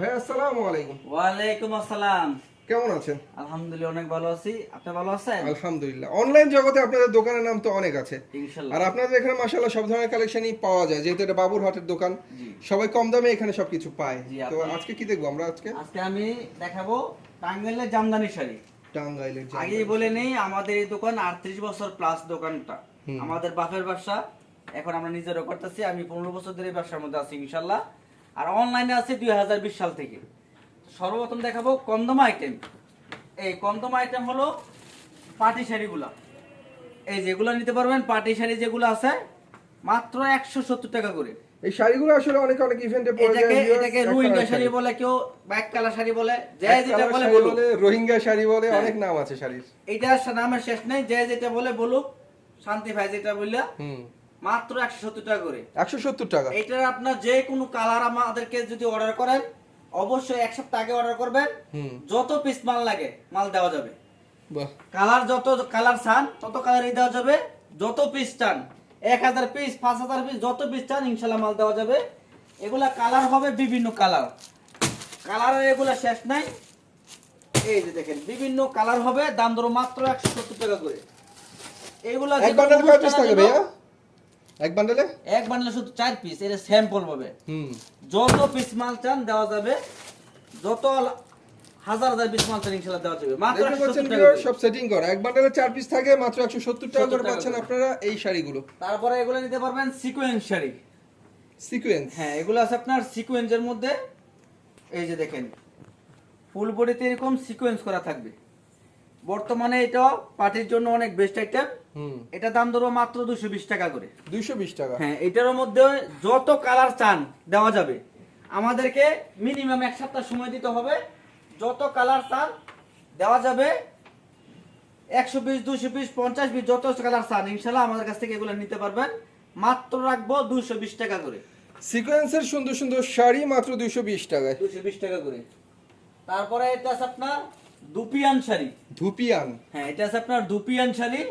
ভাই আসসালামু আলাইকুম। ওয়ালাইকুম আসসালাম। কেমন আছেন? আলহামদুলিল্লাহ অনেক ভালো আছি। আপনি ভালো আছেন? আলহামদুলিল্লাহ। অনলাইন জগতে আপনাদের দোকানের নাম তো অনেক আছে। আর আপনাদের এখানে মাশাআল্লাহ সব ধরনের কালেকশনই পাওয়া যায়। যেহেতু এটা বাবুর হাটের দোকান সবাই কম দামে এখানে সবকিছু পায়। তো আজকে কি দেখব আমরা আজকে? আজকে আমি দেখাবো টাঙ্গাইলের জামদানি শাড়ি। টাঙ্গাইলের আগেই বলে নেই আমাদের এই দোকান আটত্রিশ বছর প্লাস দোকানটা। আমাদের বাপের ব্যবসা। এখন আমরা নিজেরও করতেছি আমি পনেরো বছর ধরে ব্যবসার মধ্যে আছি ইনশাল্লাহ। আর অনলাইনে আছে দুই হাজার বিশ সাল থেকে। সর্বপ্রথম দেখাবো কন্দম আইটেম এই কন্দম আইটেম হলো পাটি শাড়িগুলা। এই যেগুলো নিতে পারবেন পাটি শাড়ি যেগুলো আছে মাত্র একশো সত্তর টাকা করে। এই শাড়িগুলো আসলে অনেক অনেক ইভেন্টে পরে যায় এটাকে রোহিঙ্গা শাড়ি বলে কেউ ব্যাক কালার শাড়ি বলে যে যেটা বলে বলুক। রোহিঙ্গা শাড়ি বলে হ্যাঁ। অনেক নাম আছে শাড়ির। এটা নামের শেষ নেই যে যেটা বলে বলুক শান্তি ভাই যেটা বললা মাত্র একশো সত্তর টাকা করে। একশো সত্তর টাকা। এটার আপনার যে কোনো কালার আমাদেরকে যদি অর্ডার করেন অবশ্যই এক সপ্তাহ আগে অর্ডার করবেন। যত পিস মাল লাগে মাল দেওয়া যাবে। কালার যত কালার চান তত কালারই দেওয়া যাবে। যত পিস চান এক হাজার পিস পাঁচ হাজার পিস যত পিস চান ইনশাল্লাহ মাল দেওয়া যাবে। এগুলা কালার হবে বিভিন্ন কালার। কালারের এগুলা শেষ নাই। এই যে দেখেন বিভিন্ন কালার হবে দাম ধরো মাত্র একশো সত্তর টাকা করে। এগুলা এক বান্ডেল এক বান্ডেলে শুধু চার পিস এটা স্যাম্পল পাবে হুম। যত পিস মাল চান দেওয়া যাবে যত হাজার হাজার পিস মাল চান ইনশাল্লাহ দেওয়া যাবে। মাত্র 170 টাকা সব সেটিং করা। এক বান্ডেলে চার পিস থাকে মাত্র একশো সত্তর টাকা করে পাচ্ছেন আপনারা এই শাড়িগুলো। তারপরে এগুলো নিতে পারবেন সিকোয়েন্স শাড়ি। সিকোয়েন্স হ্যাঁ এগুলো আছে আপনার সিকোয়েন্সের মধ্যে। এই যে দেখেন ফুল বডিতে এরকম সিকোয়েন্স করা থাকবে। বর্তমানে এটা পার্টির জন্য অনেক বেস্ট আইটেম। এটা দাম ধরো মাত্র দুশো বিশ টাকা করে। দুইশো বিশ টাকা? হ্যাঁ এটার মধ্যে যত কালার চান দেওয়া যাবে। আমাদেরকে মিনিমাম এক সপ্তাহ সময় দিতে হবে। যত কালার চান দেওয়া যাবে। একশো বিশ দুশো বিশ পঞ্চাশ বিশ যত কালার চান ইনশাল্লাহ আমাদের কাছ থেকে এগুলো নিতে পারবেন। মাত্র রাখব দুশো বিশ টাকা করে। সিকোয়েন্সের সুন্দর সুন্দর শাড়ি মাত্র দুইশো বিশ টাকায়। দুশো বিশ টাকা করে। তারপরে এটা আছে আপনার দুপিয়ান শাড়ি। ধুপিয়ান? হ্যাঁ এটা আছে আপনার দুপিয়ান শাড়ি।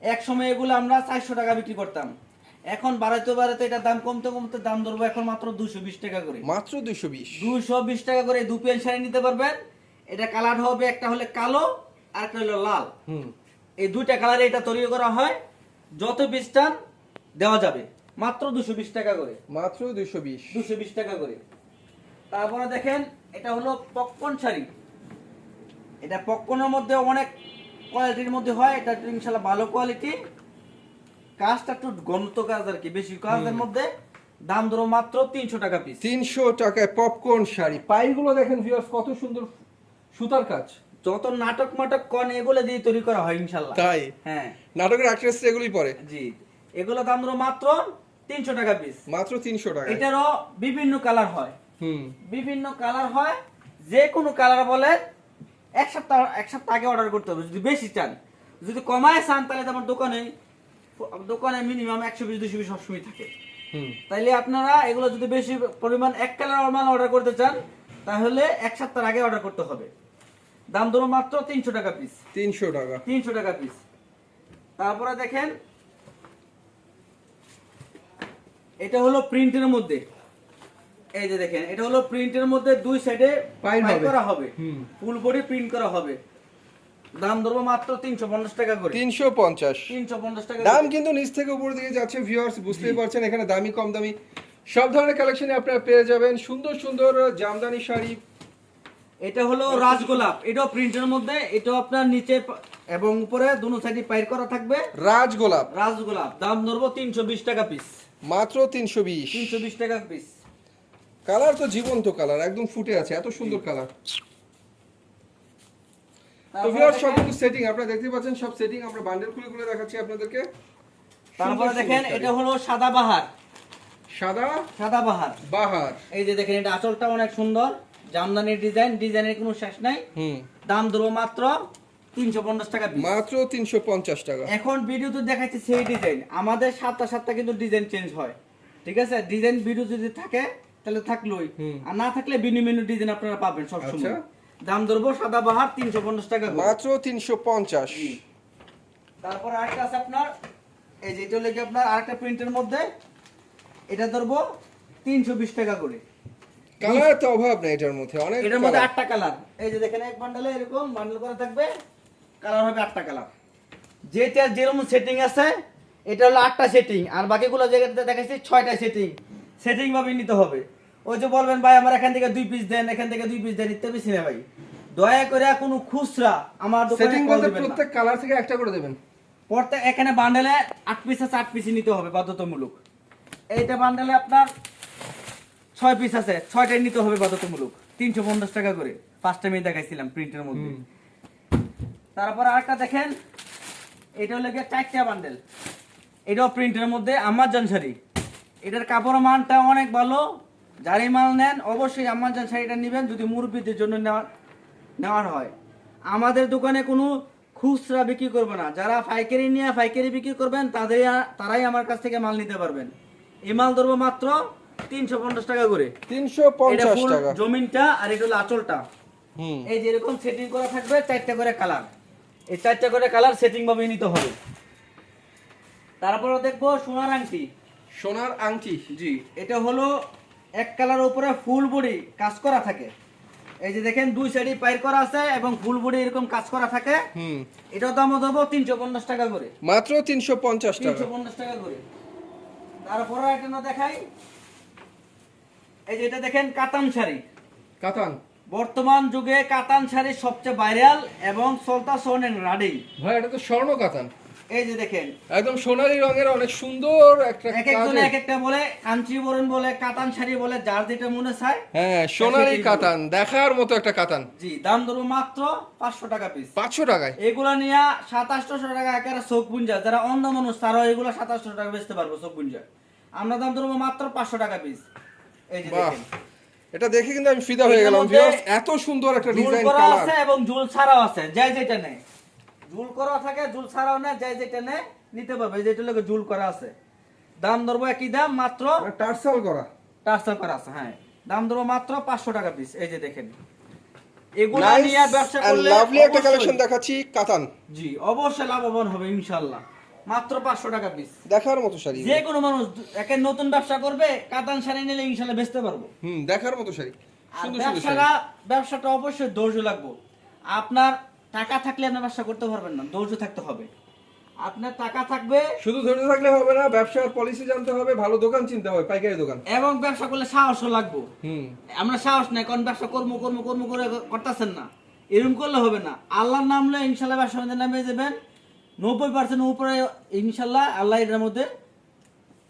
এক সময় এগুলো আমরা চারশো টাকা বিক্রি করতাম। এখন বাড়াইতে বাড়াইতে এটা দাম কমতে কমতে দাম ধরবো এখন মাত্র দুশো বিশ টাকা করে। মাত্র দুইশো বিশ? দুশো বিশ টাকা করে দুপিয়ান শাড়ি নিতে পারবেন। এটা কালার হবে একটা হলে কালো আর একটা হলো লাল। হুম। এই দুইটা কালারে এটা তৈরি করা হয়। যত পিস টান দেওয়া যাবে। মাত্র দুশো বিশ টাকা করে। মাত্র দুইশো বিশ। দুশো বিশ টাকা করে। তারপরে দেখেন এটা হলো পপকর্ন শাড়ি। এটা পপকর্নের মধ্যে অনেক কোয়ালিটির মধ্যে হয় এটা ইনশাল্লাহ ভালো কোয়ালিটি কাজটা একটু ঘনত্ব কাজ আর কি বেশি কাজের মধ্যে। দাম ধরো মাত্র তিনশো টাকা পিস তিনশো টাকায় পপকর্ন শাড়ি। পাইগুলো দেখেন ভিউয়ার্স কত সুন্দর সুতার কাজ। যত নাটক মাটক কন এগুলো দিয়ে তৈরি করা হয় ইনশাল্লাহ। তাই? হ্যাঁ। নাটকের অ্যাক্ট্রেস এগুলি পরে। জি। এগুলো দাম ধরো মাত্র তিনশো টাকা পিস মাত্র তিনশো টাকা এটারও বিভিন্ন কালার হয়। হুম। বিভিন্ন কালার হয় যে কোনো কালার বলে এক সপ্তাহ এক সপ্তাহ আগে অর্ডার করতে হবে। যদি বেশি চান যদি কমায় চান তাহলে তো আমার দোকানে দোকানে মিনিমাম একশো বিশ দুশো বিশ সবসময় থাকে। তাইলে আপনারা এগুলো যদি বেশি পরিমাণ এক কালার মাল অর্ডার করতে চান তাহলে এক সপ্তাহ আগে অর্ডার করতে হবে। দাম ধরো মাত্র তিনশো টাকা পিস তিনশো টাকা। তিনশো টাকা পিস তারপরে দেখেন এটা হলো প্রিন্টের মধ্যে। এই যে দেখেন এটা হলো প্রিন্টের মধ্যে দুই সাইডে পাইল করা হবে। ফুল বডি প্রিন্ট করা হবে। দাম ধরবো মাত্র তিনশো পঞ্চাশ টাকা করে। তিনশো পঞ্চাশ। তিনশো পঞ্চাশ টাকা দাম কিন্তু নিচ থেকে উপর দিকে যাচ্ছে ভিউয়ার্স বুঝতেই পারছেন এখানে দামি কম দামি। সব ধরনের কালেকশনে আপনারা পেয়ে যাবেন। সুন্দর সুন্দর জামদানি শাড়ি। এটা হলো রাজগোলাপ। এটাও প্রিন্টের মধ্যে এটাও আপনার নিচে এবং উপরে দুনো সাইডে পাইর করা থাকবে। রাজগোলাপ। রাজগোলাপ। দাম ধরবো তিনশো বিশ টাকা পিস মাত্র তিনশো বিশ। তিনশো বিশ টাকা পিস কালার তো জীবন্ত কালার একদম ফুটে আছে এত সুন্দর কালার। তো ভিউয়ার্স সব কিছু সেটিং আপনারা দেখতে পাচ্ছেন সব সেটিং আমরা বান্ডেল খুলে খুলে দেখাচ্ছি আপনাদেরকে। তারপরে দেখেন এটা হলো সাদা বাহার। সাদা সাদা বাহার। বাহার। এই যে দেখেন এটা আঁচলটা অনেক সুন্দর। জামদানির ডিজাইন ডিজাইনের কোনো শেষ নাই। হুম। দাম ধরো মাত্র তিনশো পঞ্চাশ টাকা মাত্র তিনশো পঞ্চাশ টাকা। এখন ভিডিওতে দেখাচ্ছি সেই ডিজাইন। আমাদের সাতটা সাতটা কিন্তু ডিজাইন চেঞ্জ হয়। ঠিক আছে? ডিজাইন ভিডিও যদি থাকে তাহলে থাকলোই। আর না থাকলে ভিন্ন ভিন্ন ডিজাইন আপনারা পাবেন সবসময়। আচ্ছা। দাম ধরবো সাদা বাহার তিনশো পঞ্চাশ টাকা করে। মাত্র তিনশো পঞ্চাশ। তারপর আরেকটা আছে আপনার এই যে এটা কি আপনার আরেকটা প্রিন্টের মধ্যে এটা ধরবো তিনশো বিশ টাকা করে। কালার তো অভাব নেই এটার মধ্যে অনেক এটার মধ্যে আটটা কালার। এই যে দেখেন এক বান্ডেলে এরকম বান্ডেল করা থাকবে কালার হবে আটটা কালার। যেটা যেরকম সেটিং আছে এটা হলো আটটা সেটিং আর বাকিগুলো যেটাতে দেখাচ্ছি ছয়টা সেটিং সেটিং ভাবে নিতে হবে। ওই যে বলবেন ভাই আমার এখান থেকে দুই পিস দেন এখান থেকে দুই পিস দেন ইত্যাদি ছিল ভাই। দয়া করে কোনো খুচরা আমার সেটিং বলতে প্রত্যেক কালার থেকে একটা করে দেবেন। প্রত্যেক এখানে বান্ডেলে আট পিস আছে আট পিসই নিতে হবে বাধ্যতামূলক। এইটা বান্ডেলে আপনার ছয় পিস আছে ছয়টাই নিতে হবে বাধ্যতামূলক। তিনশো পঞ্চাশ টাকা করে। পাঁচটা মেয়ে দেখাইছিলাম প্রিন্টের মধ্যে। তারপর আরেকটা দেখেন এটা হলো গিয়ে চারটা বান্ডেল এটাও প্রিন্টের মধ্যে আমার শাড়ি। এটার কাপড় মানটা অনেক ভালো। যারাই মাল নেন অবশ্যই আমাজন শাড়িটা নেবেন যদি মুরব্বীদের জন্য নেওয়া নেওয়ার হয়। আমাদের দোকানে কোনো খুচরা বিক্রি করবে না। যারা পাইকারি নিয়ে পাইকারি বিক্রি করবেন তাদের তারাই আমার কাছ থেকে মাল নিতে পারবেন। এই মাল ধরবো মাত্র তিনশো পঞ্চাশ টাকা করে। তিনশো পঞ্চাশ টাকা। জমিনটা আর এটা হলো আঁচলটা। এই যেরকম সেটিং করা থাকবে চারটা করে কালার। এই চারটা করে কালার সেটিং ভাবে নিতে হবে। তারপরে দেখব সোনার আংটি। সোনার আংটি জি। এটা হলো এক কালার উপরে ফুল বডি কাজ করা থাকে। এই যে দেখেন দুই সাইডে পাইর করা আছে এবং ফুল বডি এরকম কাজ করা থাকে। হুম। এটাও দাম দেবো তিনশো পঞ্চাশ টাকা করে। মাত্র তিনশো পঞ্চাশ টাকা। তিনশো পঞ্চাশ টাকা করে। তারপরে এটা না দেখাই। এই যে এটা দেখেন কাতান শাড়ি। কাতান। বর্তমান যুগে কাতান শাড়ি সবচেয়ে ভাইরাল এবং সলতা সোনেন রাডি ভাই এটা তো স্বর্ণ কাতান। এই যে দেখেন। একদম সোনালী রঙের অনেক সুন্দর একটা এক একজনে এক একটা বলে কাঞ্চি বরণ বলে কাতান শাড়ি বলে যার যেটা মনে চায় হ্যাঁ সোনালী কাতান দেখার মতো একটা কাতান। জি দাম ধরবো মাত্র পাঁচশো টাকা পিস পাঁচশো টাকায়? এগুলা নিয়ে সাতাশশো টাকা একেবারে চোখ বুঞ্জা যারা অন্ধ মানুষ তারাও এগুলো সাতাশশো টাকা বেচতে পারব চোখ বুঞ্জা আমরা দাম ধরবো মাত্র পাঁচশো টাকা পিস এই যে দেখেন। এটা দেখে কিন্তু আমি ফিদা হয়ে গেলাম এত সুন্দর একটা ডিজাইন কালার আছে এবং ঝুল ছাড়াও আছে যাই যেটা নেয় ঝুল করা থাকে ঝুল ছাড়াও নেয় যাই যেটা নেয় নিতে পারবে যেটা লোকে ঝুল করা আছে। দাম ধরবো একই দাম মাত্র টার্সাল করা। ট্রান্সফার করা আছে হ্যাঁ। দাম ধরবো মাত্র পাঁচশো টাকা পিস এই যে দেখেন। এগুলা নিয়ে ব্যবসা করলে লাভলি একটা কালেকশন দেখাচ্ছি কাতান। জি অবশ্যই লাভবান হবে ইনশাল্লাহ মাত্র পাঁচশো টাকা পিস দেখার মতো শাড়ি। যে কোনো মানুষ একে নতুন ব্যবসা করবে কাতান শাড়ি নিলে ইনশাল্লাহ বেচতে পারব। হুম দেখার মতো শাড়ি। আর সুন্দর সুন্দর ব্যবসাটা ব্যবসাটা অবশ্যই ধৈর্য লাগবে। আপনার টাকা থাকলে আপনি ব্যবসা করতে পারবেন না ধৈর্য থাকতে হবে। আপনার টাকা থাকবে শুধু ধৈর্য থাকলে হবে না ব্যবসার পলিসি জানতে হবে ভালো দোকান চিনতে হবে পাইকারি দোকান। এবং ব্যবসা করলে সাহসও লাগবে। হুম। আমরা সাহস নাই কারণ ব্যবসা কর্ম কর্ম কর্ম করে করতেছেন না। এরকম করলে হবে না। আল্লাহর নাম নামলে ইনশাল্লাহ ব্যবসা মধ্যে নামে যাবেন নব্বই পার্সেন্ট উপরে ইনশাল্লাহ আল্লাহ এটার মধ্যে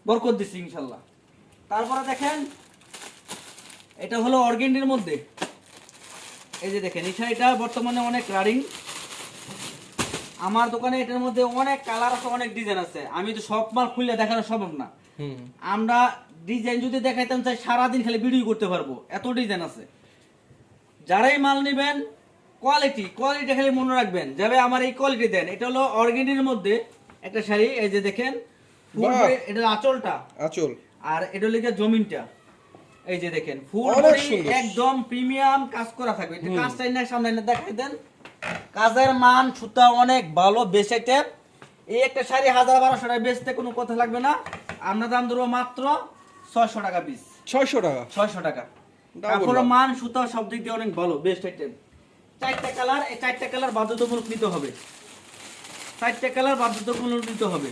বরকত দিচ্ছে ইনশাল্লাহ। তারপরে দেখেন এটা হলো অর্গেন্ডির মধ্যে। এই যে দেখেন এই শাড়িটা বর্তমানে অনেক রানিং আমার দোকানে এটার মধ্যে অনেক কালার আছে অনেক ডিজাইন আছে। আমি তো সব মাল খুলে দেখানো সম্ভব না। আমরা ডিজাইন যদি দেখাইতাম চাই সারাদিন খালি ভিডিও করতে পারব। এত ডিজাইন আছে। যারাই মাল নেবেন কোয়ালিটি কোয়ালিটি খালি মনে রাখবেন। যাবে আমার এই কোয়ালিটি দেন। এটা হলো অর্গেনির মধ্যে একটা শাড়ি এই যে দেখেন। এটা আঁচলটা। আচল। আর এটা হলো জমিনটা। এই যে দেখেন ফুল। একদম প্রিমিয়াম কাজ করা থাকবে। এটা কাজটাই না সামনে এনে দেখাই দেন। কাজের মান সুতা অনেক ভালো বেশ আইটেম এই একটা শাড়ি হাজার বারোশো টাকা বেচতে কোনো কথা লাগবে না। আমরা দাম ধরবো মাত্র ছয়শো টাকা পিস ছয়শো টাকা? ছয়শো টাকা। কাপড়ের মান সুতা সব দিক দিয়ে অনেক ভালো বেস্ট আইটেম চারটা কালার এই চারটা কালার বাধ্যতামূলক নিতে হবে। চারটা কালার বাধ্যতামূলক নিতে হবে।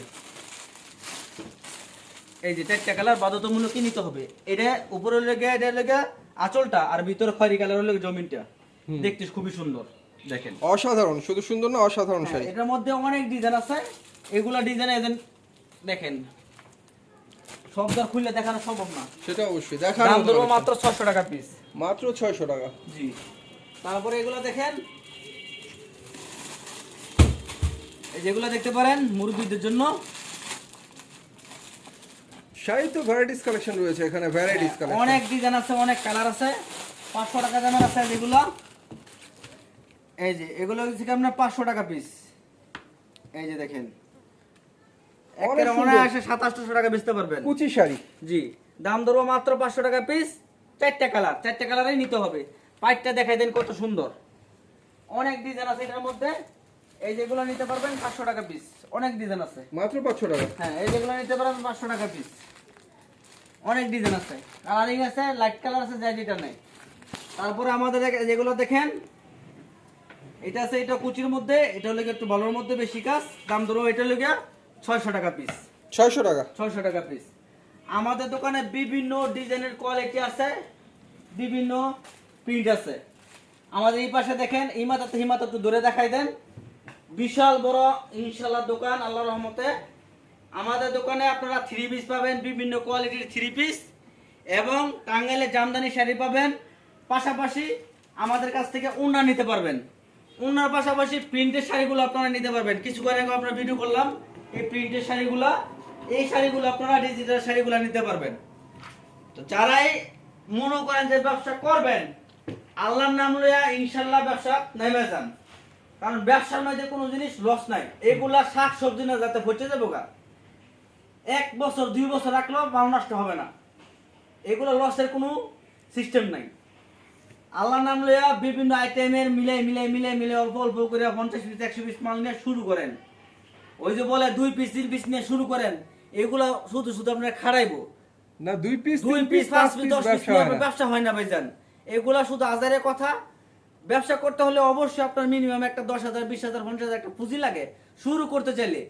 এই যে চারটা কালার বাধ্যতামূলকই নিতে হবে। এটা উপরে লেগে এটা লেগে আঁচলটা আর ভিতরে খয়রি কালার হলে জমিনটা। দেখতে খুবই সুন্দর। দেখেন। অসাধারণ শুধু সুন্দর না অসাধারণ হ্যাঁ, শাড়ি। এটার মধ্যে অনেক ডিজাইন আছে। এগুলা ডিজাইন এদের দেখেন। সব দর খুললে দেখানো সম্ভব না। সেটা অবশ্যই দেখার দাম ধরবো মাত্র ছশো টাকা পিস মাত্র ছয়শো টাকা। জি। তারপরে এগুলা দেখেন। এই যেগুলো দেখতে পারেন মুরগিদের জন্য। ভ্যারাইটিস কালেকশন রয়েছে এখানে ভ্যারাইটিস কালেকশন অনেক ডিজাইন আছে অনেক কালার আছে। পাঁচশো টাকা দামের আছে যেগুলো। এই যে এগুলো হচ্ছে আপনার পাঁচশো টাকা পিস এই যে দেখেন। অনায়াসে সাতাশশো টাকা বেচতে পারবেন। কুচি শাড়ি। জি দাম ধরবো মাত্র পাঁচশো টাকা পিস চারটা কালার চারটা কালারই নিতে হবে। পাইটটা দেখাই দেন কত সুন্দর। অনেক ডিজাইন আছে এটার মধ্যে। এই যেগুলো নিতে পারবেন পাঁচশো টাকা পিস অনেক ডিজাইন আছে। মাত্র পাঁচশো টাকা? হ্যাঁ এই যেগুলো নিতে পারবেন পাঁচশো টাকা পিস অনেক ডিজাইন আছে। কালারিং আছে লাইট কালার আছে যাই যেটা নেই। তারপরে আমাদের যেগুলো দেখেন এটা আছে এটা কুচির মধ্যে এটা হলো একটু ভালোর মধ্যে বেশি কাজ। দাম ধরো এটা হলো গিয়ে ছয়শো টাকা পিস ছয়শো টাকা? ছয়শো টাকা পিস আমাদের দোকানে বিভিন্ন ডিজাইনের কোয়ালিটি আছে বিভিন্ন প্রিন্ট আছে। আমাদের এই পাশে দেখেন ইমাতাতে হিমাতা একটু দূরে দেখাই দেন। বিশাল বড় ইনশাল্লাহ দোকান আল্লাহ রহমতে। আমাদের দোকানে আপনারা থ্রি পিস পাবেন, বিভিন্ন কোয়ালিটির থ্রি পিস এবং টাঙ্গাইলে জামদানি শাড়ি পাবেন। পাশাপাশি আমাদের কাছ থেকে উন্না নিতে পারবেন। উন্নার পাশাপাশি প্রিন্টের শাড়িগুলো আপনারা নিতে পারবেন। কিছু করে আপনারা ভিডিও করলাম, এই প্রিন্টের শাড়িগুলো, এই শাড়িগুলো আপনারা ডিজিটাল শাড়িগুলো নিতে পারবেন। তো যারাই মনে করেন যে ব্যবসা করবেন, আল্লাহর নাম লইয়া ইনশাল্লাহ ব্যবসা নেমে যান। কারণ ব্যবসার মধ্যে কোনো জিনিস লস নাই। এগুলা শাক সবজি না যাতে পচে যাব গা। এক বছর দুই বছর রাখলেও মাল নষ্ট হবে না। এগুলো লসের কোনো সিস্টেম নাই। আল্লাহ নাম লইয়া বিভিন্ন আইটেমের মিলে মিলে মিলে মিলে অল্প অল্প করে পঞ্চাশ পিস একশো পিস মাল নিয়ে শুরু করেন। ওই যে বলে দুই পিস তিন পিস নিয়ে শুরু করেন। এগুলো শুধু শুধু আপনারা খাড়াইবো। না দুই পিস দুই পিস পাঁচ পিস দশ পিস ব্যবসা হয় না। ব্যবসা হয় না ভাইজান। এগুলা শুধু আজারের কথা ব্যবসা করতে হলে অবশ্যই আপনার মিনিমাম একটা দশ হাজার বিশ হাজার পঞ্চাশ হাজার একটা পুঁজি লাগে। শুরু করতে চাইলে।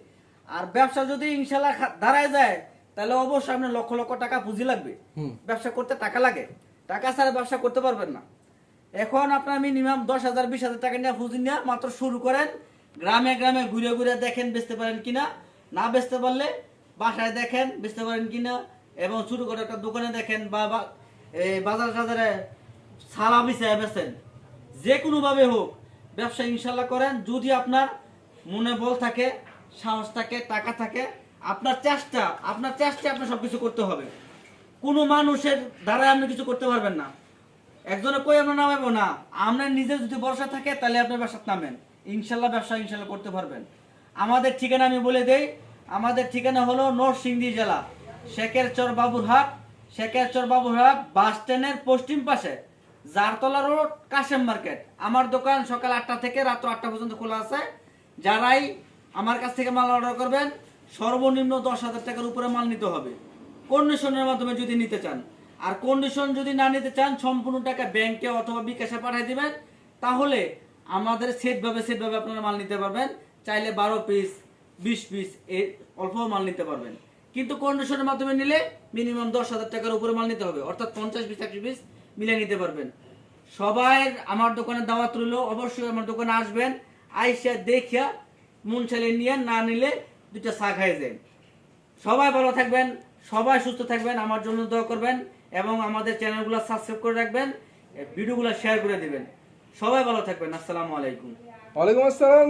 আর ব্যবসা যদি ইনশাল্লাহ দাঁড়ায় যায় তাহলে অবশ্যই আপনার লক্ষ লক্ষ টাকা পুঁজি লাগবে। ব্যবসা করতে টাকা লাগে। টাকা ছাড়া ব্যবসা করতে পারবেন না। এখন আপনার মিনিমাম দশ হাজার বিশ হাজার টাকা নিয়ে পুঁজি নিয়ে মাত্র শুরু করেন। গ্রামে গ্রামে ঘুরে ঘুরে দেখেন বেচতে পারেন কিনা। না বেচতে পারলে বাসায় দেখেন বেচতে পারেন কিনা। এবং শুরু করে একটা দোকানে দেখেন বা বাজার সাজারে সারা বিছায় বেচেন। যে কোনোভাবে হোক ব্যবসা ইনশাল্লাহ করেন, যদি আপনার মনে বল থাকে, সাহস থাকে, টাকা থাকে, আপনার চেষ্টা আপনার চেষ্টা আপনার সব কিছু করতে হবে। কোনো মানুষের দ্বারা আপনি কিছু করতে পারবেন না। একজনে কই আমরা নামাবো? না। আপনার নিজের যদি ভরসা থাকে, তাহলে আপনি ব্যবসা নামেন। ইনশাল্লাহ ব্যবসা ইনশাল্লাহ করতে পারবেন। আমাদের ঠিকানা আমি বলে দেই, আমাদের ঠিকানা হলো নরসিংদী জেলা শেখের চর বাবুরহাট শেখের চর বাবুরহাট বাস স্ট্যান্ডের পশ্চিম পাশে। Jartala road, Kashem market. আমার দোকান সকাল আটটা থেকে রাত্র আটটা পর্যন্ত খোলা আছে। যারাই আমার কাছ থেকে মাল অর্ডার করবেন, সর্বনিম্ন দশ হাজার টাকার উপরে মাল নিতে হবে। কন্ডিশনের মাধ্যমে যদি নিতে চান। আর কন্ডিশন যদি না নিতে চান, সম্পূর্ণ টাকা ব্যাংকে অথবা বিকাশে পাঠিয়ে দিবেন। তাহলে আমাদের সেট ভাবে সেট ভাবে আপনারা মাল নিতে পারবেন। চাইলে বারো পিস বিশ পিস এর অল্প মাল নিতে পারবেন। কিন্তু কন্ডিশনের মাধ্যমে নিলে মিনিমাম দশ হাজার টাকার উপরে মাল নিতে হবে। অর্থাৎ পঞ্চাশ পিস একশো পিস মিলে নিতে পারবেন। সবাই আমার দোকানে দাওয়াত রইল, অবশ্যই আমার দোকানে আসবেন, আইসা দেখিয়া মন চালিয়ে নিয়ে না নিলে দুটা চা খাই যায় সবাই ভালো থাকবেন, সবাই সুস্থ থাকবেন, আমার জন্য দোয়া করবেন এবং আমাদের চ্যানেলগুলো সাবস্ক্রাইব করে রাখবেন ভিডিওগুলো শেয়ার করে দিবেন। সবাই ভালো থাকবেন, আসসালামু আলাইকুম। ওয়ালাইকুম আসসালাম।